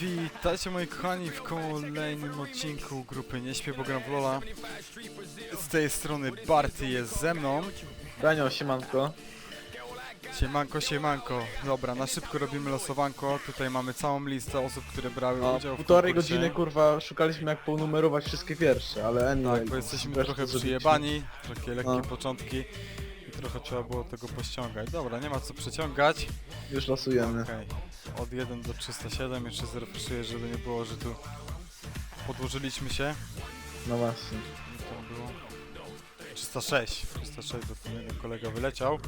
Witajcie moi kochani w kolejnym odcinku grupy Nie śpię, bo gram w Lola. Z tej strony Barty jest ze mną. Daniel, siemanko. Siemanko, siemanko. Dobra, na szybko robimy losowanko. Tutaj mamy całą listę osób, które brały A udział w półtorej konkursie. godziny kurwa szukaliśmy jak ponumerować wszystkie wiersze, ale anyway, Tak, bo jesteśmy trochę to zrobiliśmy. przyjebani. Takie lekkie No. początki. I trochę trzeba było tego pościągać. Dobra, nie ma co przeciągać. Już losujemy. Okej. Od 1 do 307. Jeszcze zrefreszuję, żeby nie było, że tu podłożyliśmy się. No właśnie. Ile tam było? 306. 306, bo ten jeden kolega wyleciał.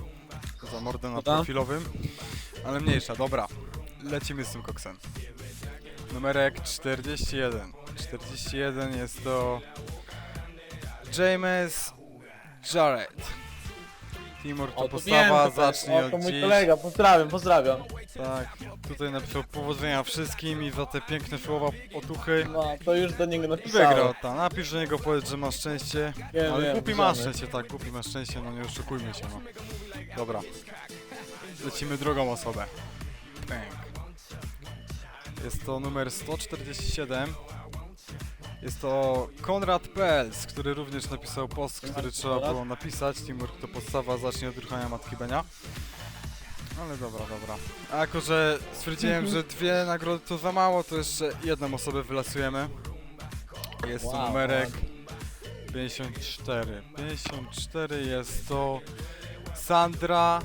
Za mordę na Dobra. profilowym. Ale mniejsza, dobra. Lecimy z tym koksem. Numerek 41. 41 jest to James Jarrett. Timur to postawa, zacznij o, to od mój dziś. kolega, pozdrawiam, pozdrawiam. Tak, tutaj napisał powodzenia wszystkim i za te piękne słowa otuchy. No, to już do niego I napisałem. wygrał, ta. Napisz do niego, powiedz, że masz szczęście. Wiem, Ale wiem, głupi masz szczęście, tak, głupi masz szczęście, no nie oszukujmy się, no. Dobra. Lecimy drugą osobę. Bang. Jest to numer 147. Jest to Konrad Pels, który również napisał post, który trzeba było napisać. Timur to podstawa, zacznie od ruchania Matki Benia. Ale dobra, dobra. A jako, że stwierdziłem, że dwie nagrody to za mało, to jeszcze jedną osobę wylasujemy. Jest to Wow, numerek 54. 54 jest to Sandra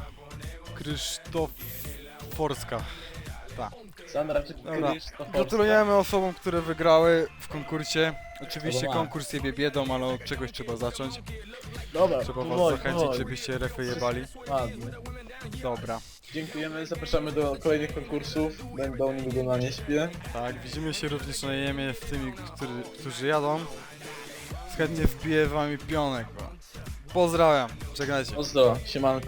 Krzysztoforska. Sandra, czy Dobra. Gratulujemy osobom, które wygrały w konkursie. Oczywiście Dobra. konkurs jebie biedą, ale od czegoś trzeba zacząć. Dobra, Trzeba was powoli, zachęcić, powoli. żebyście refy jebali. Ładnie. Dobra. Dziękujemy, zapraszamy do kolejnych konkursów. Będą niedługo na nie śpię. Tak, widzimy się również na jemie w tymi, który, którzy jadą. Chętnie wbiję wami pionek. bo- Pozdrawiam, żegnajcie. Pozdro, siemanko.